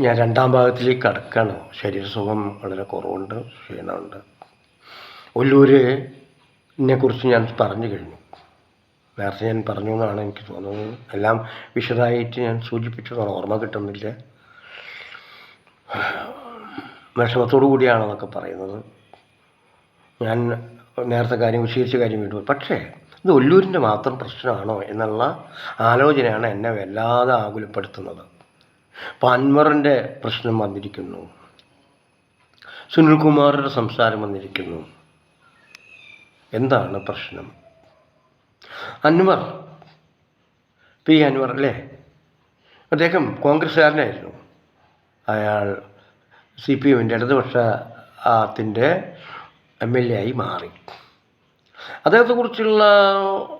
ഞാൻ രണ്ടാം ഭാഗത്തിലേക്ക് കടക്കാണ് ശരീരസുഖം വളരെ കുറവുണ്ട് ക്ഷീണമുണ്ട്. ഒല്ലൂരിനെ കുറിച്ച് ഞാൻ പറഞ്ഞു കഴിഞ്ഞു. നേരത്തെ ഞാൻ പറഞ്ഞു എന്നാണ് എനിക്ക് തോന്നുന്നത്. എല്ലാം വിശദമായിട്ട് ഞാൻ സൂചിപ്പിച്ചതാണ് ഓർമ്മ കിട്ടുന്നില്ല. വിഷമത്തോടു കൂടിയാണെന്നൊക്കെ പറയുന്നത്. ഞാൻ നേരത്തെ കാര്യം വിശദീകരിച്ച കാര്യം വീണ്ടും പക്ഷേ ഇത് ഒല്ലൂരിന്റെ മാത്രം പ്രശ്നമാണോ എന്നുള്ള ആലോചനയാണ് എന്നെ വല്ലാതെ ആകുലപ്പെടുത്തുന്നത്. അപ്പോൾ അൻവറിന്റെ പ്രശ്നം വന്നിരിക്കുന്നു. സുനിൽകുമാറിന്റെ സംസാരം വന്നിരിക്കുന്നു. എന്താണ് പ്രശ്നം? അൻവർ പി അൻവർ അല്ലേ? അദ്ദേഹം കോൺഗ്രസ്സുകാരനായിരുന്നു. അയാൾ സി പി എമ്മിന്റെ ഇടതുപക്ഷത്തിന്റെ എം എൽ എ ആയി മാറി. അദ്ദേഹത്തെക്കുറിച്ചുള്ള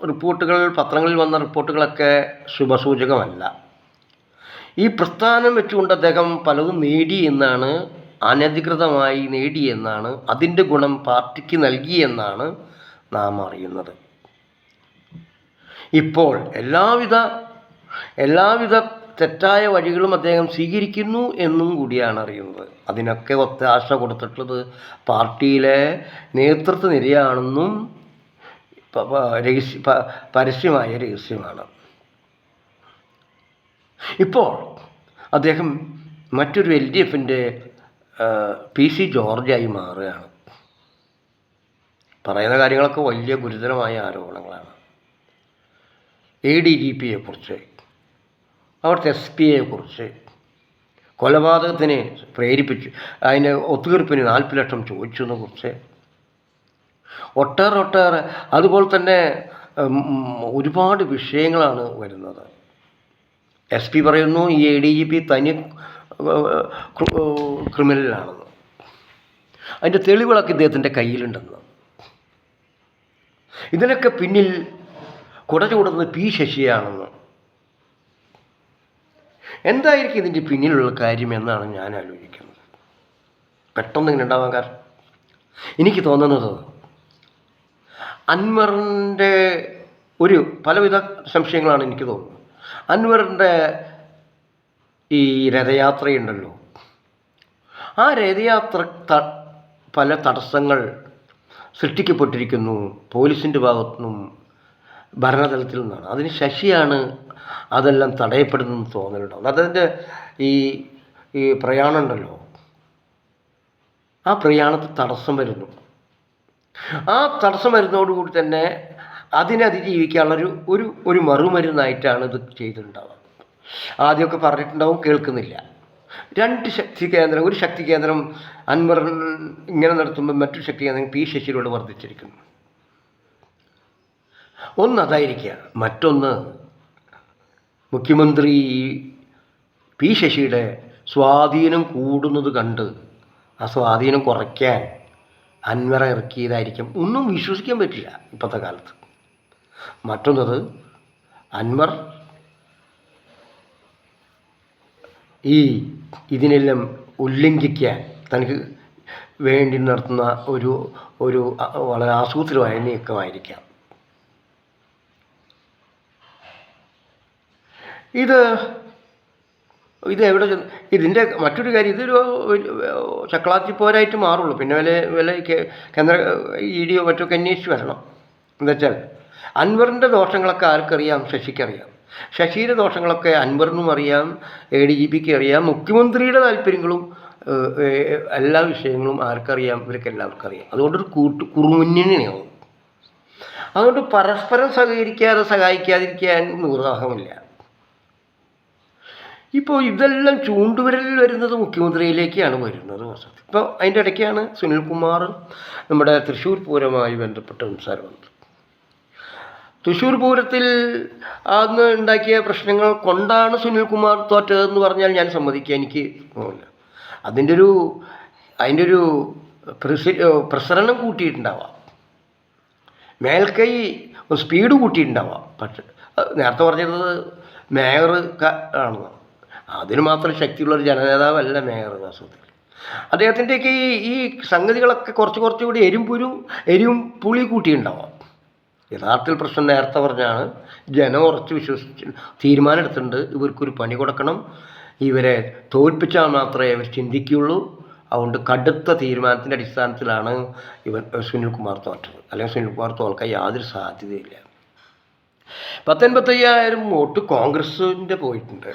റിപ്പോർട്ടുകൾ പത്രങ്ങളിൽ വന്ന റിപ്പോർട്ടുകളൊക്കെ ശുഭസൂചകമല്ല. ഈ പ്രസ്ഥാനം വെച്ചുകൊണ്ട് അദ്ദേഹം പലതും നേടി എന്നാണ് അനധികൃതമായി നേടി എന്നാണ് അതിന്റെ ഗുണം പാർട്ടിക്ക് നൽകി എന്നാണ് നാം അറിയുന്നത്. ഇപ്പോൾ എല്ലാവിധ എല്ലാവിധ തെറ്റായ വഴികളും അദ്ദേഹം സ്വീകരിക്കുന്നു എന്നും കൂടിയാണ് അറിയുന്നത്. അതിനൊക്കെ ഒത്താശ കൊടുത്തിട്ടുള്ളത് പാർട്ടിയിലെ നേതൃത്വ നിരയാണെന്നും രഹസ്യ പരസ്യമായ രഹസ്യമാണ്. ഇപ്പോൾ അദ്ദേഹം മറ്റൊരു എൽ ഡി എഫിന്റെ പി സി ജോർജായി മാറുകയാണ്. പറയുന്ന കാര്യങ്ങളൊക്കെ വലിയ ഗുരുതരമായ ആരോപണങ്ങളാണ്. എ ഡി ജി പിയെ കുറിച്ച് അവിടുത്തെ എസ് പിയെ കുറിച്ച് കൊലപാതകത്തിന് പ്രേരിപ്പിച്ചു അതിന് ഒത്തുതീർപ്പിന് നാൽപ്പത് ലക്ഷം ചോദിച്ചതിനെ കുറിച്ച് ഒട്ടേറെ ഒട്ടേറെ അതുപോലെ തന്നെ ഒരുപാട് വിഷയങ്ങളാണ് വരുന്നത്. എസ് പി പറയുന്നു ഈ എ ഡി ജി പി തനി ക്രിമിനലാണെന്ന് അതിന്റെ തെളിവുകളൊക്കെ ഇദ്ദേഹത്തിന്റെ കയ്യിലുണ്ടെന്ന്. ഇതിനൊക്കെ പിന്നിൽ കുട ചൂടുന്നത് പി ശശിയാണെന്ന്. എന്തായിരിക്കും ഇതിന്റെ പിന്നിലുള്ള കാര്യം എന്നാണ് ഞാൻ ആലോചിക്കുന്നത്. പെട്ടെന്ന് ഇങ്ങനെ ഉണ്ടാവാൻ കാരണം. എനിക്ക് തോന്നുന്നത് അൻവറിന്റെ ഒരു പലവിധ സംശയങ്ങളാണ് എനിക്ക് തോന്നുന്നത്. അൻവറിന്റെ ഈ രഥയാത്രയുണ്ടല്ലോ. ആ രഥയാത്ര പല തടസ്സങ്ങൾ സൃഷ്ടിക്കപ്പെട്ടിരിക്കുന്നു. പോലീസിന്റെ ഭാഗത്തുനിന്നും ഭരണതലത്തിൽ നിന്നാണ്. അതിന് ശശിയാണ് അതെല്ലാം തടയപ്പെടുന്നെന്ന് തോന്നലുണ്ടാവും അതിന്റെ ഈ ഈ പ്രയാണമുണ്ടല്ലോ. ആ പ്രയാണത്തിൽ തടസ്സം വരുന്നു. ആ തടസ്സം വരുന്നതോടുകൂടി തന്നെ അതിനെ അതിജീവിക്കാനുള്ളൊരു ഒരു ഒരു മറുമരുന്നായിട്ടാണ് ഇത് ചെയ്തിട്ടുണ്ടാവുക. ആദ്യമൊക്കെ പറഞ്ഞിട്ടുണ്ടാവും കേൾക്കുന്നില്ല. രണ്ട് ശക്തി കേന്ദ്രം ഒരു ശക്തി കേന്ദ്രം അൻവർ ഇങ്ങനെ നടത്തുമ്പോൾ മറ്റൊരു ശക്തി കേന്ദ്രം പി ശശിയിലൂടെ വർദ്ധിച്ചിരിക്കുന്നു. ഒന്ന് അതായിരിക്കുക. മറ്റൊന്ന് മുഖ്യമന്ത്രി പി ശശിയുടെ സ്വാധീനം കൂടുന്നത് കണ്ട് ആ സ്വാധീനം കുറയ്ക്കാൻ അൻവറ ഇറക്കിയതായിരിക്കും. ഒന്നും വിശ്വസിക്കാൻ പറ്റില്ല ഇപ്പോഴത്തെ കാലത്ത്. മറ്റൊന്നത് അൻവർ ഈ ഇതിനെല്ലാം ഉല്ലംഘിക്കാൻ തനിക്ക് വേണ്ടി നടത്തുന്ന ഒരു ഒരു വളരെ ആസൂത്രമായ നീക്കമായിരിക്കാം. ഇത് ഇത് എവിടെ ഇതിന്റെ മറ്റൊരു കാര്യം ഇതൊരു ചക്കളാത്തി പോരായിട്ട് മാറുള്ളൂ. പിന്നെ വില വില കേന്ദ്ര ഇ ഡിയോ മറ്റൊക്കെ അന്വേഷിച്ച് വരണം. എന്താ വെച്ചാൽ അൻവറിന്റെ ദോഷങ്ങളൊക്കെ ആർക്കറിയാം? ശശിക്കറിയാം ശശിയുടെ ദോഷങ്ങളൊക്കെ അൻവറിനും അറിയാം എ ഡി ജി പിക്ക് അറിയാം മുഖ്യമന്ത്രിയുടെ താല്പര്യങ്ങളും എല്ലാ വിഷയങ്ങളും ആർക്കറിയാം ഇവർക്ക് എല്ലാവർക്കും അറിയാം. അതുകൊണ്ടൊരു കൂട്ട് കുറുമുന്നണിയാവും അതുകൊണ്ട് പരസ്പരം സഹകരിക്കാതെ സഹായിക്കാതിരിക്കാൻ നിർവാഹമില്ല. ഇപ്പോൾ ഇതെല്ലാം ചൂണ്ടുവിരലിൽ വരുന്നത് മുഖ്യമന്ത്രിയിലേക്കാണ് വരുന്നത് ഇപ്പോൾ അതിന്റെ ഇടയ്ക്കാണ് സുനിൽകുമാർ നമ്മുടെ തൃശ്ശൂർ പൂരമായി ബന്ധപ്പെട്ട സംസാരം വന്നത്. തൃശ്ശൂർ പൂരത്തിൽ അന്ന് ഉണ്ടാക്കിയ പ്രശ്നങ്ങൾ കൊണ്ടാണ് സുനിൽകുമാർ തോറ്റതെന്ന് പറഞ്ഞാൽ ഞാൻ സമ്മതിക്കുക. എനിക്ക് തോന്നില്ല അതിന്റെ ഒരു അതിന്റെ ഒരു പ്രസി പ്രസരണം കൂട്ടിയിട്ടുണ്ടാവാം. മേൽക്കൈ സ്പീഡ് കൂട്ടിയിട്ടുണ്ടാവാം. പക്ഷെ നേരത്തെ പറഞ്ഞിരുന്നത് മേയർ ആണെന്ന്. അതിന് മാത്രം ശക്തിയുള്ള ഒരു ജനനേതാവല്ല മേയർ വാസ്തവത്തിൽ അദ്ദേഹത്തിന്റെയൊക്കെ ഈ ഈ സംഗതികളൊക്കെ കുറച്ച് കുറച്ചുകൂടി എരിമ്പുരും എരിവും പുളി കൂട്ടിയിട്ടുണ്ടാവാം. യഥാർത്ഥത്തിൽ പ്രശ്നം നേരത്തെ പറഞ്ഞാണ്. ജനം ഉറച്ച് വിശ്വസിച്ച് തീരുമാനം എടുത്തിട്ടുണ്ട്. ഇവർക്കൊരു പണി കൊടുക്കണം. ഇവരെ തോൽപ്പിച്ചാൽ മാത്രമേ അവർ ചിന്തിക്കുകയുള്ളൂ. അതുകൊണ്ട് കടുത്ത തീരുമാനത്തിന്റെ അടിസ്ഥാനത്തിലാണ് ഇവൻ സുനിൽകുമാർ തോറ്റത്. അല്ലെങ്കിൽ സുനിൽകുമാർ തോൽക്കാൻ യാതൊരു സാധ്യതയില്ല. പത്തൊൻപത്തയ്യായിരം വോട്ട് കോൺഗ്രസിന്റെ പോയിട്ടുണ്ട്.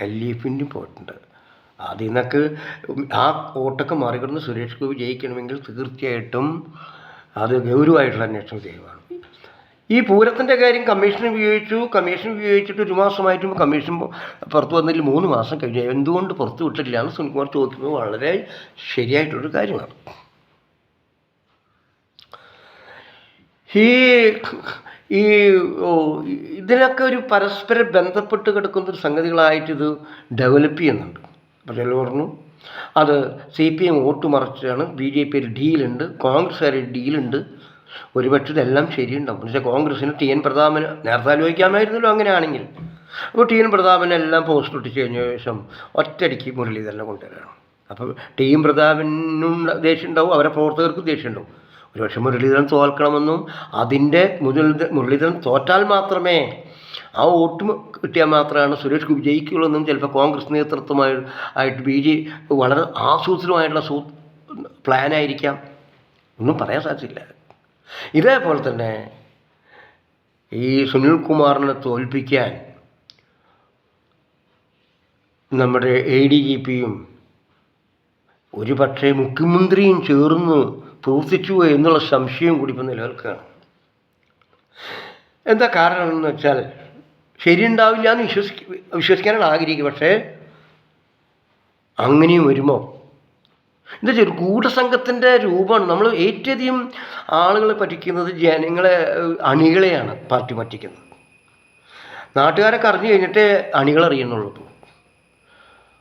എൽ ഡി എഫിന്റെ പോയിട്ടുണ്ട്. അതിൽ നിന്നൊക്കെ ആ വോട്ടൊക്കെ മറികടന്ന് സുരേഷ് ഗോപി ജയിക്കണമെങ്കിൽ തീർച്ചയായിട്ടും അത് ഗൗരവമായിട്ടുള്ള അന്വേഷണം ചെയ്യുവാണ്. ഈ പൂരത്തിന്റെ കാര്യം കമ്മീഷൻ ഉപയോഗിച്ചു കമ്മീഷൻ ഉപയോഗിച്ചിട്ട് ഒരു മാസമായിട്ടും കമ്മീഷൻ പുറത്തു വന്നതിൽ മൂന്ന് മാസം കഴിഞ്ഞു. എന്തുകൊണ്ട് പുറത്തു വിട്ടില്ല എന്ന് സുനിൽകുമാർ ചോദിക്കുന്നത് വളരെ ശരിയായിട്ടുള്ളൊരു കാര്യമാണ്. ഈ ഈ ഇതിനൊക്കെ ഒരു പരസ്പര ബന്ധപ്പെട്ട് കിടക്കുന്ന ഒരു സംഗതികളായിട്ട് ഇത് ഡെവലപ്പ് ചെയ്യുന്നുണ്ട്. ചിലർ പറഞ്ഞു അത് സി പി എം വോട്ട് മറിച്ചാണ് ബി ജെ പി ഒരു ഡീലുണ്ട് കോൺഗ്രസ്സുകാർ ഡീലുണ്ട് ഒരുപക്ഷെ ഇതെല്ലാം ശരിയുണ്ടാവും. പക്ഷേ കോൺഗ്രസ്സിന് ടി എൻ പ്രതാപന് നേരത്തെ ആലോചിക്കാമായിരുന്നല്ലോ അങ്ങനെയാണെങ്കിൽ. അപ്പോൾ ടി എൻ പ്രതാപനെല്ലാം പോസ്റ്റ് ഒട്ടിച്ച് കഴിഞ്ഞ ശേഷം ഒറ്റയടിക്ക് മുരളീധരനെ കൊണ്ടുവരണം. അപ്പോൾ ടി എൻ പ്രതാപനും ദേഷ്യം ഉണ്ടാവും അവരെ പ്രവർത്തകർക്കും ദേഷ്യം ഉണ്ടാവും ഒരുപക്ഷെ മുരളീധരൻ തോൽക്കണമെന്നും അതിന്റെ മുരളീധരൻ മുരളീധരൻ തോറ്റാൽ മാത്രമേ ആ വോട്ട് കിട്ടിയാൽ മാത്രമാണ് സുരേഷ് ഗോപി ജയിക്കുകയുള്ളൂ എന്നും ചിലപ്പോൾ കോൺഗ്രസ് നേതൃത്വമായി ആയിട്ട് ബി ജെ വളരെ ആസൂത്രിതമായിട്ടുള്ള സൂ പ്ലാനായിരിക്കാം. ഒന്നും പറയാൻ സാധിച്ചില്ല. ഇതേപോലെ തന്നെ ഈ സുനിൽ കുമാറിനെ തോൽപ്പിക്കാൻ നമ്മുടെ എ ഡി ജി പിയും ഒരു പക്ഷേ മുഖ്യമന്ത്രിയും ചേർന്ന് പ്രവർത്തിച്ചു എന്നുള്ള സംശയം കൂടി ഇപ്പം നിലനിൽക്കുകയാണ്. എന്താ കാരണം എന്ന് വെച്ചാൽ ശരിയുണ്ടാവില്ല എന്ന് വിശ്വസിക്ക വിശ്വസിക്കാനാണ് ആഗ്രഹിക്കുക. പക്ഷേ അങ്ങനെയും വരുമോ എന്താ വെച്ചാൽ ഒരു ഗൂഢസംഘത്തിന്റെ രൂപമാണ്. നമ്മൾ ഏറ്റവും അധികം ആളുകളെ പറ്റിക്കുന്നത് ജനങ്ങളെ അണികളെയാണ് പാർട്ടി പറ്റിക്കുന്നത്. നാട്ടുകാരൊക്കെ അറിഞ്ഞു കഴിഞ്ഞിട്ടേ അണികളറിയുന്നുള്ളൂ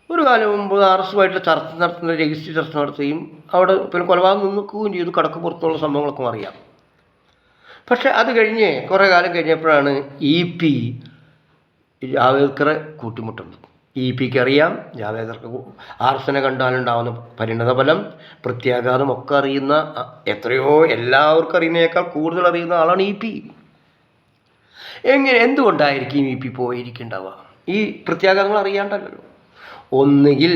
ഒരു കാലം മുമ്പ് ആർ എസുമായിട്ടുള്ള ചർച്ച നടത്തുന്ന രജിസ്റ്റർ ചർച്ച നടത്തുകയും അവിടെ പിന്നെ കൊലപാതകം നിൽക്കുകയും ചെയ്തു കടക്ക് പുറത്തുള്ള സംഭവങ്ങളൊക്കെ അറിയാം. പക്ഷെ അത് കഴിഞ്ഞ് കുറേ കാലം കഴിഞ്ഞപ്പോഴാണ് ഇ പി ജാവേദ്കറെ കൂട്ടിമുട്ടുന്നത്. ഇ പിക്ക് അറിയാം. ജാവേദർക്ക് ആർസനെ എസിനെ കണ്ടാലുണ്ടാവുന്ന പരിണതഫലം പ്രത്യാഘാതം ഒക്കെ അറിയുന്ന എത്രയോ എല്ലാവർക്കും അറിയുന്നതിനേക്കാൾ കൂടുതൽ അറിയുന്ന ആളാണ് ഇ പി. എങ്ങനെ എന്തുകൊണ്ടായിരിക്കും ഇ പി പോയിരിക്കുന്നുണ്ടാവുക? ഈ പ്രത്യാഘാതങ്ങൾ അറിയാണ്ടല്ലോ ഒന്നുകിൽ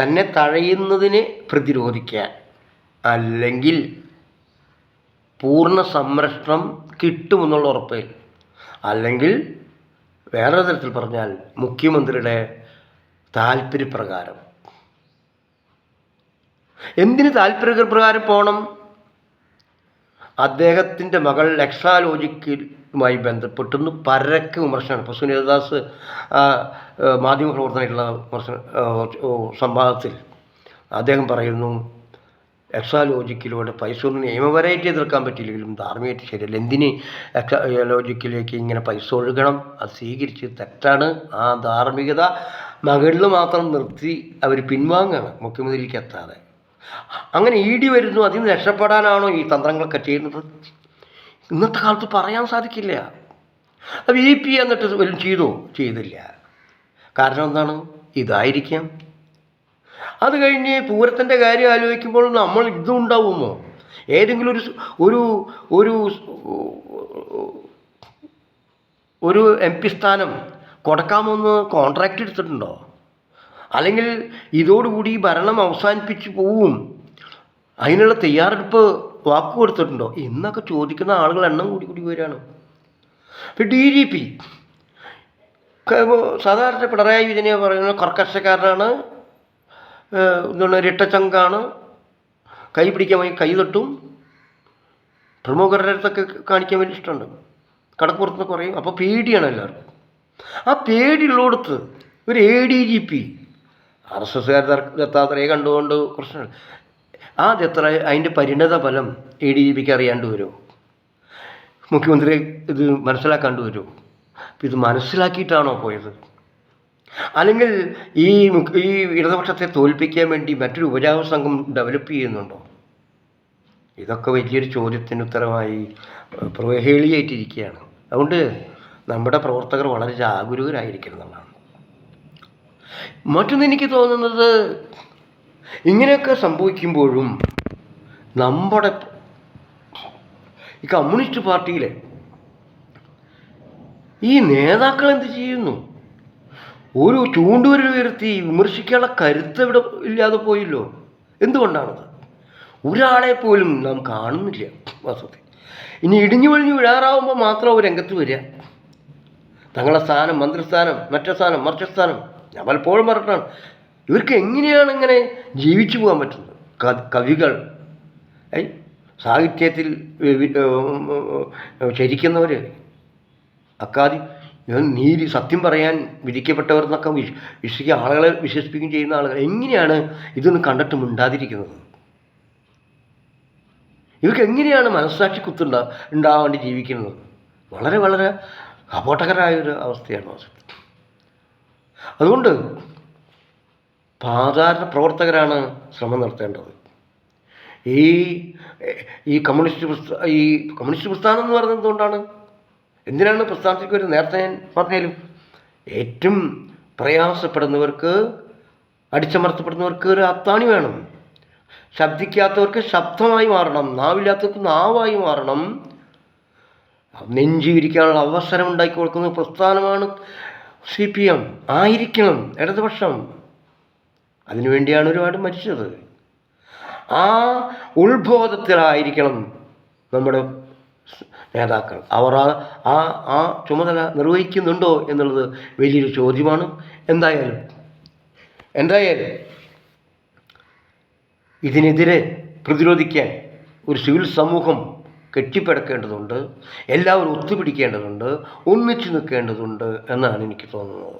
തന്നെ തഴയുന്നതിനെ പ്രതിരോധിക്കാൻ അല്ലെങ്കിൽ പൂർണ സംരക്ഷണം കിട്ടുമെന്നുള്ള ഉറപ്പിൽ അല്ലെങ്കിൽ വേറെ തരത്തിൽ പറഞ്ഞാൽ മുഖ്യമന്ത്രിയുടെ താല്പര്യപ്രകാരം. എന്തിന് താല്പര്യപ്രകാരം പോകണം അദ്ദേഹത്തിന്റെ മകൾ എക്സാലോജിക്കുമായി ബന്ധപ്പെട്ടൊന്ന്. പരക്കെ വിമർശനമാണ്. ഇപ്പോൾ പ്രവർത്തനമായിട്ടുള്ള മാധ്യമപ്രവർത്തനമായിട്ടുള്ള വിമർശന സംവാദത്തിൽ അദ്ദേഹം പറയുന്നു എക്സാലോജിക്കിലൂടെ പൈസ ഒന്നും നിയമപരമായിട്ട് എതിർക്കാൻ പറ്റില്ലെങ്കിലും ധാർമ്മികമായിട്ട് ശരിയല്ല. എന്തിന് എക്സാലോജിക്കിലേക്ക് ഇങ്ങനെ പൈസ ഒഴുകണം? അത് സ്വീകരിച്ച് തെറ്റാണ്. ആ ധാർമ്മികത മകളിൽ മാത്രം നിർത്തി അവർ പിൻവാങ്ങുകയാണ് മുഖ്യമന്ത്രിയിലേക്ക് എത്താതെ. അങ്ങനെ ഇ ഡി വരുന്നു. അതിൽ നിന്ന് രക്ഷപ്പെടാനാണോ ഈ തന്ത്രങ്ങളൊക്കെ ചെയ്യുന്നത്? ഇന്നത്തെ കാലത്ത് പറയാൻ സാധിക്കില്ല. അത് ഇ പി എന്നിട്ട് വല്ലതും ചെയ്തോ? ചെയ്തില്ല. കാരണം എന്താണ്? ഇതായിരിക്കാം. അത് കഴിഞ്ഞ് പൂരത്തിന്റെ കാര്യം ആലോചിക്കുമ്പോൾ നമ്മൾ ഇതും ഉണ്ടാവുമോ ഏതെങ്കിലും ഒരു ഒരു ഒരു ഒരു എം പി സ്ഥാനം കൊടുക്കാമെന്ന് കോൺട്രാക്റ്റ് എടുത്തിട്ടുണ്ടോ? അല്ലെങ്കിൽ ഇതോടുകൂടി ഭരണം അവസാനിപ്പിച്ച് പോവും. അതിനുള്ള തയ്യാറെടുപ്പ് വാക്ക് കൊടുത്തിട്ടുണ്ടോ? എന്നൊക്കെ ചോദിക്കുന്ന ആളുകൾ എണ്ണം കൂടി കൂടി വരികയാണ്. ഡി ജി പി സാധാരണ പിണറായി വിജയനെ പറയുന്ന കർക്കശക്കാരനാണ്. എന്താണ് രട്ടച്ചങ്കാണ് കൈ പിടിക്കാൻ വേണ്ടി കൈ തട്ടും. പ്രമുഖരുടെ അടുത്തൊക്കെ കാണിക്കാൻ വേണ്ടി ഇഷ്ടമുണ്ട്. കടപ്പുറത്ത് കുറയും അപ്പോൾ പേടിയാണ് എല്ലാവർക്കും. ആ പേടിയുള്ളിടത്ത് ഒരു A D G P R S എസ്സുകാർ ദത്താത്രയെ കണ്ടുകൊണ്ട് പ്രശ്നമാണ് ആ ദത്ര അതിന്റെ പരിണത ഫലം എ ഡി ജി പിക്ക് അറിയാണ്ട് വരുമോ മുഖ്യമന്ത്രി ഇത് മനസ്സിലാക്കാണ്ട് വരുമോ ഇത് മനസ്സിലാക്കിയിട്ടാണോ പോയത്? അല്ലെങ്കിൽ ഈ ഈ ഇടതുപക്ഷത്തെ തോൽപ്പിക്കാൻ വേണ്ടി മറ്റൊരു ഉപജാപ സംഘം ഡെവലപ്പ് ചെയ്യുന്നുണ്ടോ? ഇതൊക്കെ വലിയൊരു ചോദ്യത്തിന് ഉത്തരമായി പ്രഹേളിയായിട്ടിരിക്കുകയാണ്. അതുകൊണ്ട് നമ്മുടെ പ്രവർത്തകർ വളരെ ജാഗരൂകരായിരിക്കണം എന്നുള്ളതാണ്. മറ്റൊന്ന് എനിക്ക് തോന്നുന്നത് ഇങ്ങനെയൊക്കെ സംഭവിക്കുമ്പോഴും നമ്മുടെ ഈ കമ്മ്യൂണിസ്റ്റ് പാർട്ടിയിലെ ഈ നേതാക്കൾ എന്ത് ചെയ്യുന്നു? ഒരു ചൂണ്ടുവിരൽ ഉയർത്തി വിമർശിക്കാനുള്ള കരുത്ത് ഇവിടെ ഇല്ലാതെ പോയല്ലോ എന്തുകൊണ്ടാണത് ഒരാളെ പോലും നാം കാണുന്നില്ല വാസ്തവത്തിൽ ഇനി ഇടിഞ്ഞു വഴിഞ്ഞു വിഴാറാവുമ്പോൾ മാത്രം അവർ രംഗത്ത് വരിക തങ്ങളുടെ സ്ഥാനം മന്ത്രിസ്ഥാനം മറ്റേ സ്ഥാനം മറിച്ച സ്ഥാനം ഞാൻ പലപ്പോഴും പറഞ്ഞാണ് ഇവർക്ക് എങ്ങനെയാണ് ഇങ്ങനെ ജീവിച്ചു പോകാൻ പറ്റുന്നത് കവികൾ സാഹിത്യത്തിൽ ശരിക്കുന്നവർ അക്കാദി നീതി സത്യം പറയാൻ വിധിക്കപ്പെട്ടവർ എന്നൊക്കെ വിശ് വിശ്വസിക്കുക ആളുകളെ വിശ്വസിപ്പിക്കുകയും ചെയ്യുന്ന ആളുകൾ. എങ്ങനെയാണ് ഇതൊന്നും കണ്ടിട്ട് മിണ്ടാതിരിക്കുന്നത്? ഇവർക്ക് എങ്ങനെയാണ് മനസ്സാക്ഷി കുത്തുണ്ടാ ഉണ്ടാവേണ്ടി വേണ്ടി ജീവിക്കുന്നത്? വളരെ വളരെ അപോട്ടകരായ ഒരു അവസ്ഥയാണ് അതുകൊണ്ട് സാധാരണ പ്രവർത്തകരാണ് ശ്രമം നടത്തേണ്ടത്. ഈ ഈ കമ്മ്യൂണിസ്റ്റ് പ്രസ്ഥാ ഈ കമ്മ്യൂണിസ്റ്റ് പ്രസ്ഥാനം എന്ന് പറയുന്നത് എന്തുകൊണ്ടാണ്? എന്തിനാണ് പ്രസ്ഥാനത്തിലേക്ക് ഒരു നേരത്തെ ഞാൻ പറഞ്ഞാലും ഏറ്റവും പ്രയാസപ്പെടുന്നവർക്ക് അടിച്ചമർത്തപ്പെടുന്നവർക്ക് ഒരു അത്താണി വേണം. ശബ്ദിക്കാത്തവർക്ക് ശബ്ദമായി മാറണം. നാവില്ലാത്തവർക്ക് നാവായി മാറണം. നെഞ്ചി വിരിക്കാനുള്ള അവസരം ഉണ്ടാക്കി കൊടുക്കുന്ന പ്രസ്ഥാനമാണ്. സി പി എം ആയിരിക്കണം ഇടതുപക്ഷം. അതിനുവേണ്ടിയാണ് ഒരുപാട് മരിച്ചത്. ആ ഉത്ബോധത്തിലായിരിക്കണം നമ്മുടെ നേതാക്കൾ. അവർ ആ ആ ആ ചുമതല നിർവഹിക്കുന്നുണ്ടോ എന്നുള്ളത് വലിയൊരു ചോദ്യമാണ്. എന്തായാലും എന്തായാലും ഇതിനെതിരെ പ്രതിരോധിക്കാൻ ഒരു സിവിൽ സമൂഹം കെട്ടിപ്പടുക്കേണ്ടതുണ്ട് എല്ലാവരും ഒത്തുപിടിക്കേണ്ടതുണ്ട് ഒന്നിച്ചു നിൽക്കേണ്ടതുണ്ട് എന്നാണ് എനിക്ക് തോന്നുന്നത്.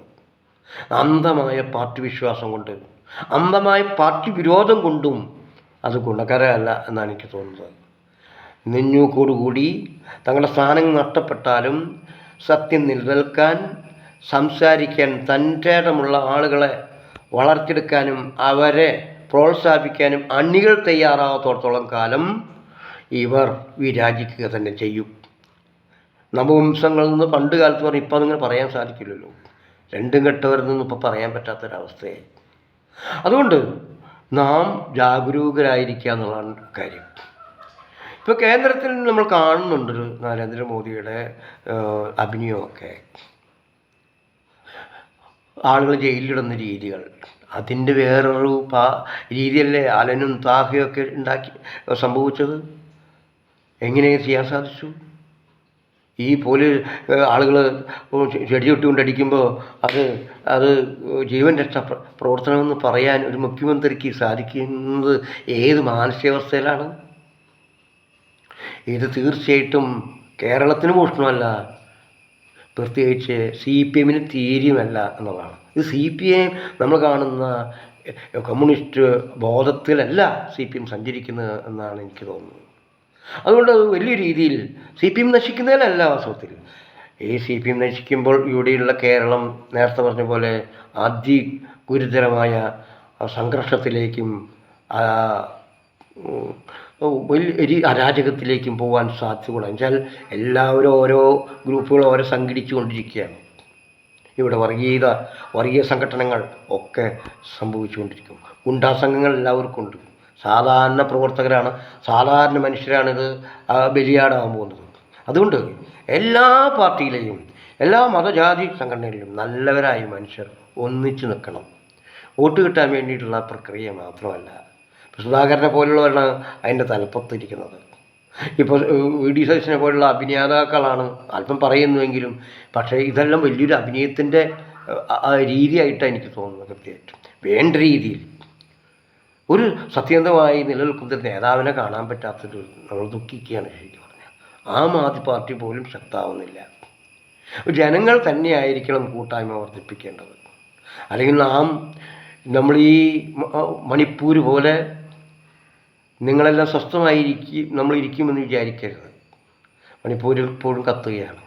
അന്ധമായ പാർട്ടി വിശ്വാസം കൊണ്ട് അന്ധമായ പാർട്ടി വിരോധം കൊണ്ടും അത് ഗുണകരമല്ല എന്നാണ് എനിക്ക് തോന്നുന്നത്. നെഞ്ഞൂക്കോടുകൂടി തങ്ങളുടെ സ്ഥാനങ്ങൾ നഷ്ടപ്പെട്ടാലും സത്യം നിലനിൽക്കാൻ സംസാരിക്കാൻ തന്റേടമുള്ള ആളുകളെ വളർത്തിയെടുക്കാനും അവരെ പ്രോത്സാഹിപ്പിക്കാനും അണികൾ തയ്യാറാകത്തോടത്തോളം കാലം ഇവർ വിരാജിക്കുക തന്നെ ചെയ്യും. നവവംശങ്ങളിൽ നിന്ന് പണ്ട് കാലത്ത് പറഞ്ഞ് ഇപ്പം നിങ്ങൾ പറയാൻ സാധിക്കില്ലല്ലോ. രണ്ടും കെട്ടവരിൽ നിന്നും ഇപ്പോൾ പറയാൻ പറ്റാത്തൊരവസ്ഥയായി. അതുകൊണ്ട് നാം ജാഗരൂകരായിരിക്കുക എന്നുള്ളതാണ് കാര്യം. ഇപ്പോൾ കേന്ദ്രത്തിൽ നമ്മൾ കാണുന്നുണ്ട് നരേന്ദ്രമോദിയുടെ അഭിനയമൊക്കെ. ആളുകൾ ജയിലിലിടുന്ന രീതികൾ. അതിന്റെ വേറൊരു പാ രീതിയല്ലേ അലനും താഹയൊക്കെ ഉണ്ടാക്കി സംഭവിച്ചത്? എങ്ങനെ ചെയ്യാൻ സാധിച്ചു? ഈ പോലെ ആളുകൾ ചെടി ചുട്ടുകൊണ്ടടിക്കുമ്പോൾ അത് അത് ജീവൻ രക്ഷ പ്ര- പ്രവർത്തനമെന്ന് പറയാൻ ഒരു മുഖ്യമന്ത്രിക്ക് സാധിക്കുന്നത് ഏത് മാനസികാവസ്ഥയിലാണ്? ഇത് തീർച്ചയായിട്ടും കേരളത്തിന് ഭൂഷണമല്ല പ്രത്യേകിച്ച് സി പി എമ്മിന് തീരെയുമല്ല എന്നുള്ളതാണ്. ഇത് സി പി എം നമ്മൾ കാണുന്ന കമ്മ്യൂണിസ്റ്റ് ബോധത്തിലല്ല സി പി എം സഞ്ചരിക്കുന്നത് എന്നാണ് എനിക്ക് തോന്നുന്നത്. അതുകൊണ്ട് അത് വലിയ രീതിയിൽ സി പി എം നശിക്കുന്നതിലല്ല വാസ്തവത്തിൽ. ഈ സി പി എം നശിക്കുമ്പോൾ ഇവിടെയുള്ള കേരളം നേരത്തെ പറഞ്ഞ പോലെ അതി ഗുരുതരമായ സംഘർഷത്തിലേക്കും വലിയ അരാജകത്തിലേക്കും പോകാൻ സാധ്യതയുള്ളത് എന്നുവെച്ചാൽ എല്ലാവരും ഓരോ ഗ്രൂപ്പുകൾ ഓരോ സംഘടിച്ചു കൊണ്ടിരിക്കുകയാണ് ഇവിടെ വർഗീയത വർഗീയ സംഘടനകൾ ഒക്കെ സംഭവിച്ചുകൊണ്ടിരിക്കും. ഗുണ്ടാ സംഘങ്ങൾ എല്ലാവർക്കും ഉണ്ട്. സാധാരണ പ്രവർത്തകരാണ് സാധാരണ മനുഷ്യരാണിത് ഇത് ബലിയാടാകാൻ പോകുന്നത്. അതുകൊണ്ട് എല്ലാ പാർട്ടിയിലെയും എല്ലാ മതജാതി സംഘടനയിലും നല്ലവരായ മനുഷ്യർ ഒന്നിച്ചു നിൽക്കണം. വോട്ട് കിട്ടാൻ വേണ്ടിയിട്ടുള്ള പ്രക്രിയ മാത്രമല്ല. സുധാകരനെ പോലുള്ളവരാണ് അതിന്റെ തലപ്പത്തിരിക്കുന്നത്. ഇപ്പോൾ ഡി. സതീശനെ പോലുള്ള അഭിനേതാക്കളാണ് അല്പം പറയുന്നുവെങ്കിലും പക്ഷേ ഇതെല്ലാം വലിയൊരു അഭിനയത്തിന്റെ രീതിയായിട്ടാണ് എനിക്ക് തോന്നുന്നത് കൃത്യമായിട്ടും. വേണ്ട രീതിയിൽ. ഒരു സത്യന്തമായി നിലനിൽക്കുന്ന നേതാവിനെ കാണാൻ പറ്റാത്തൊരു നമ്മൾ ദുഃഖിക്കുകയാണ് ശരിക്കും പറഞ്ഞാൽ. ആം ആദ്യ പാർട്ടി പോലും ശക്താവുന്നില്ല. ജനങ്ങൾ തന്നെയായിരിക്കണം കൂട്ടായ്മ വർദ്ധിപ്പിക്കേണ്ടത്. അല്ലെങ്കിൽ നാം നമ്മൾ ഈ മണിപ്പൂർ പോലെ നിങ്ങളെല്ലാം സ്വസ്ഥമായിരിക്കും നമ്മൾ ഇരിക്കുമെന്ന് വിചാരിക്കരുത് മണിപ്പൂരിൽ ഇപ്പോഴും കത്തുകയാണ്.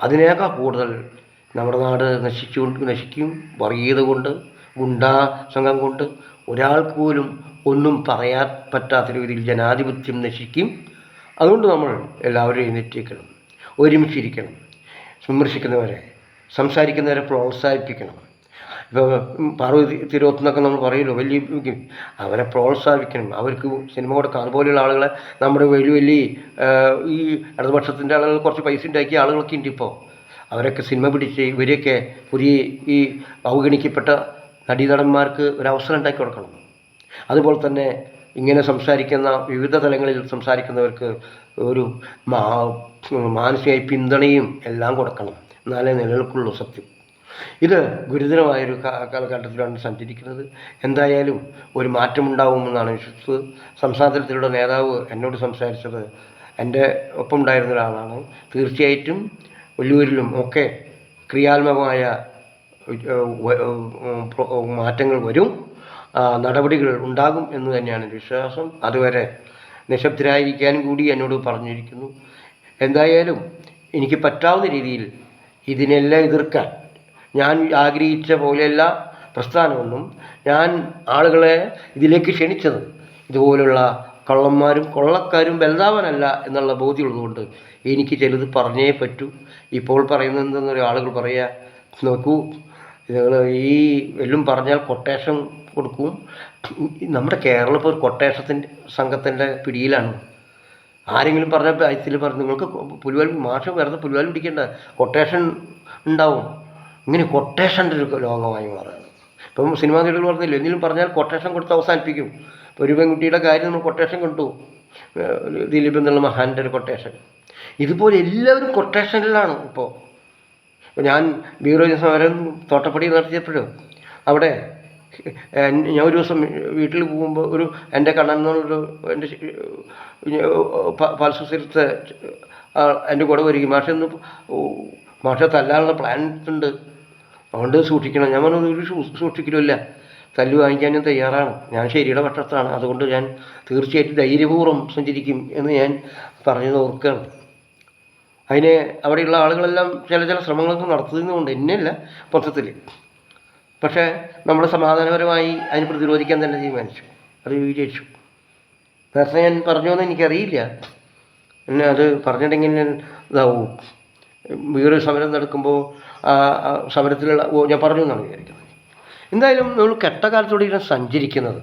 അതിനേക്കാൾ കൂടുതൽ നമ്മുടെ നാട് നശിച്ചുകൊണ്ട് നശിക്കും വർഗീയത കൊണ്ട് ഗുണ്ടാ സംഘം കൊണ്ട് ഒരാൾക്ക് പോലും ഒന്നും പറയാൻ പറ്റാത്ത രീതിയിൽ ജനാധിപത്യം നശിക്കും. അതുകൊണ്ട് നമ്മൾ എല്ലാവരും എഴുന്നേറ്റിരിക്കണം ഒരുമിച്ചിരിക്കണം വിമർശിക്കുന്നവരെ സംസാരിക്കുന്നവരെ പ്രോത്സാഹിപ്പിക്കണം. ഇപ്പോൾ പാർവതി തിരുവോത്തുനിന്നൊക്കെ നമ്മൾ പറയുമല്ലോ വലിയ അവരെ പ്രോത്സാഹിപ്പിക്കണം. അവർക്ക് സിനിമ കൊടുക്കുക അതുപോലെയുള്ള ആളുകളെ നമ്മുടെ വലിയ വലിയ ഈ ഇടതുപക്ഷത്തിന്റെ ആളുകൾ കുറച്ച് പൈസ ഉണ്ടാക്കിയ ആളുകളൊക്കെ ഉണ്ട് ഇപ്പോൾ അവരൊക്കെ സിനിമ പിടിച്ച് ഇവരെയൊക്കെ പുതിയ ഈ അവഗണിക്കപ്പെട്ട നടീനടന്മാർക്ക് അവസരം ഉണ്ടാക്കി കൊടുക്കണം. അതുപോലെ തന്നെ ഇങ്ങനെ സംസാരിക്കുന്ന വിവിധ തലങ്ങളിൽ സംസാരിക്കുന്നവർക്ക് ഒരു മാനസികമായി പിന്തുണയും എല്ലാം കൊടുക്കണം. എന്നാലേ നിലനിൽക്കുള്ളൂ സത്യം. ഇത് ഗുരുതരമായൊരു കാലഘട്ടത്തിലാണ് സഞ്ചരിക്കുന്നത്. എന്തായാലും ഒരു മാറ്റമുണ്ടാവുമെന്നാണ് വിശ്വസിച്ചത് സംസ്ഥാനത്തിലുള്ള നേതാവ് എന്നോട് സംസാരിച്ചത്. എന്റെ ഒപ്പം ഉണ്ടായിരുന്ന ഒരാളാണ്. തീർച്ചയായിട്ടും വല്ലൂരിലും ഒക്കെ ക്രിയാത്മകമായ മാറ്റങ്ങൾ വരും. നടപടികൾ ഉണ്ടാകും എന്ന് തന്നെയാണ് എന്റെ വിശ്വാസം. അതുവരെ നിശബ്ദരായിരിക്കാനും കൂടി എന്നോട് പറഞ്ഞിരിക്കുന്നു. എന്തായാലും എനിക്ക് പറ്റാവുന്ന രീതിയിൽ ഇതിനെല്ലാം എതിർക്കാൻ ഞാൻ ആഗ്രഹിച്ച പോലെയല്ല പ്രസ്ഥാനമെന്നും. ഞാൻ ആളുകളെ ഇതിലേക്ക് ക്ഷണിച്ചത് ഇതുപോലുള്ള കള്ളന്മാരും കൊള്ളക്കാരും ബലതാവനല്ല എന്നുള്ള ബോധ്യമുള്ളതുകൊണ്ട് എനിക്ക് ചിലത് പറഞ്ഞേ പറ്റൂ. ഇപ്പോൾ പറയുന്നത് എന്തെന്നൊരു ആളുകൾ പറയുക നോക്കൂ നിങ്ങൾ ഈ എല്ലാം പറഞ്ഞാൽ കൊട്ടേഷൻ കൊടുക്കും. നമ്മുടെ കേരളം ഇപ്പോൾ ഒരു കൊട്ടേഷത്തിന്റെ സംഘത്തിന്റെ പിടിയിലാണ്. ആരെങ്കിലും പറഞ്ഞാൽ അതിൽ പറഞ്ഞു നിങ്ങൾക്ക് പുലുവാൽ മാഷം വെറുതെ പുലുവാൽ പിടിക്കേണ്ട കൊട്ടേഷൻ ഉണ്ടാവും. ഇങ്ങനെ കൊട്ടേഷന്റെ ഒരു ലോകമായി മാറുകയാണ്. ഇപ്പം സിനിമാ തിയേറ്ററിൽ പറഞ്ഞില്ല? എന്തെങ്കിലും പറഞ്ഞാൽ കൊട്ടേഷൻ കൊടുത്ത് അവസാനിപ്പിക്കും. ഇപ്പോൾ ഒരു പെൺകുട്ടിയുടെ കാര്യം നമ്മൾ കൊട്ടേഷൻ കണ്ടു. ദിലീപ് എന്നുള്ള മഹാന്റെ ഒരു കൊട്ടേഷൻ ഇതുപോലെ എല്ലാവരും കൊട്ടേഷനിലാണ് ഇപ്പോൾ ഇപ്പോൾ ഞാൻ ബീറോ സമരം തോട്ടപ്പടി നടത്തിയപ്പോഴും അവിടെ ഞാൻ ഒരു ദിവസം വീട്ടിൽ പോകുമ്പോൾ ഒരു എന്റെ കണ്ണൻ എന്നുള്ളൊരു എന്റെ പൾസസിലത്തെ എന്റെ കൂടെ വരികയും. മാഷെ ഒന്ന് മാഷ തല്ലാനുള്ള പ്ലാൻ ഉണ്ട് അതുകൊണ്ട് സൂക്ഷിക്കണം. ഞാൻ പറഞ്ഞു ഒരു സൂക്ഷിക്കലുമില്ല. തല്ല് വാങ്ങിക്കാൻ ഞാൻ തയ്യാറാണ്. ഞാൻ ശരിയുടെ പക്ഷത്താണ് അതുകൊണ്ട് ഞാൻ തീർച്ചയായിട്ടും ധൈര്യപൂർവം സഞ്ചരിക്കും എന്ന് ഞാൻ പറഞ്ഞത് ഓർക്കുകയാണ്. അതിന് അവിടെയുള്ള ആളുകളെല്ലാം ചില ചില ശ്രമങ്ങളൊക്കെ നടത്തുന്നതുകൊണ്ട് എന്നെയല്ല മൊത്തത്തിൽ പക്ഷേ നമ്മൾ സമാധാനപരമായി അതിന് പ്രതിരോധിക്കാൻ തന്നെ തീരുമാനിച്ചു. അത് വിജയിച്ചു. നേരത്തെ ഞാൻ പറഞ്ഞു എന്ന് എനിക്കറിയില്ല. എന്നെ അത് പറഞ്ഞിട്ടുണ്ടെങ്കിൽ ഞാൻ ഇതാവും. വീട് സമരം നടക്കുമ്പോൾ സമരത്തിലുള്ള ഞാൻ പറഞ്ഞു എന്നാണ് വിചാരിക്കുന്നത്. എന്തായാലും നമ്മൾ കെട്ടകാലത്തോടെ ഇങ്ങനെ സഞ്ചരിക്കുന്നത്.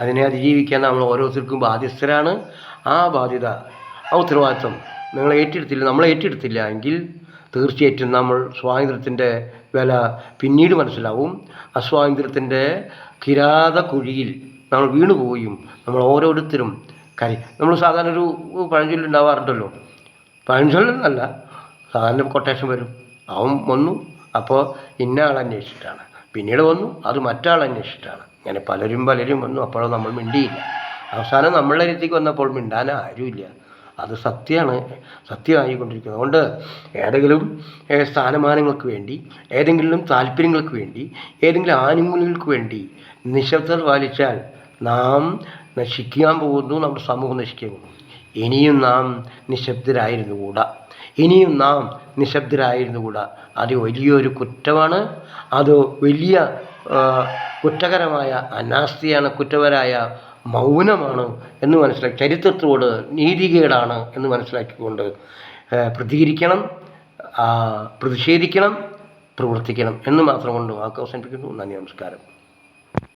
അതിനെ അതിജീവിക്കാൻ നമ്മൾ ഓരോരുത്തർക്കും ബാധ്യസ്ഥരാണ്. ആ ബാധ്യത ആ ഉത്തരവാദിത്വം നിങ്ങൾ ഏറ്റെടുത്തില്ല നമ്മൾ ഏറ്റെടുത്തില്ല എങ്കിൽ തീർച്ചയായിട്ടും നമ്മൾ സ്വാതന്ത്ര്യത്തിന്റെ വില പിന്നീട് മനസ്സിലാവും. അസ്വാതന്ത്ര്യത്തിന്റെ കിരാത കുഴിയിൽ നമ്മൾ വീണു പോവുകയും നമ്മൾ ഓരോരുത്തരും കരി നമ്മൾ സാധാരണ ഒരു പഴഞ്ചൊല്ലുണ്ടാവാറുണ്ടല്ലോ പഴഞ്ചൊല്ലെന്നല്ല സാധാരണ കൊട്ടേഷൻ വരും. അവൻ വന്നു. അപ്പോൾ ഇന്ന ആൾ അന്വേഷിച്ചിട്ടാണ്. പിന്നീട് വന്നു. അത് മറ്റാൾ അന്വേഷിച്ചിട്ടാണ്. ഇങ്ങനെ പലരും പലരും വന്നു. അപ്പോഴും നമ്മൾ മിണ്ടിയില്ല. അവസാനം നമ്മളുടെ രീതിക്ക് വന്നപ്പോൾ മിണ്ടാൻ ആരുമില്ല. അത് സത്യമാണ്. സത്യമായിക്കൊണ്ടിരിക്കുന്നത് അതുകൊണ്ട് ഏതെങ്കിലും സ്ഥാനമാനങ്ങൾക്ക് വേണ്ടി ഏതെങ്കിലും താല്പര്യങ്ങൾക്ക് വേണ്ടി ഏതെങ്കിലും ആനുകൂല്യങ്ങൾക്ക് വേണ്ടി നിശബ്ദത പാലിച്ചാൽ നാം നശിക്കാൻ പോകുന്നു. നമ്മുടെ സമൂഹം നശിക്കാൻ പോകുന്നു. ഇനിയും നാം നിശബ്ദരായിരുന്നുകൂടാ. ഇനിയും നാം നിശബ്ദരായിരുന്നുകൂടാ. അത് വലിയൊരു കുറ്റമാണ്. അത് വലിയ കുറ്റകരമായ അനാസ്തിയാണ് കുറ്റകരായ മൗനമാണ് എന്ന് മനസ്സിലാക്കി ചരിത്രത്തോട് നീതികേടാണ് എന്ന് മനസ്സിലാക്കിക്കൊണ്ട് പ്രതികരിക്കണം പ്രതിഷേധിക്കണം പ്രവർത്തിക്കണം എന്ന് മാത്രം കൊണ്ട് വാക്ക് അവസാനിപ്പിക്കുന്നു. നന്ദി നമസ്കാരം.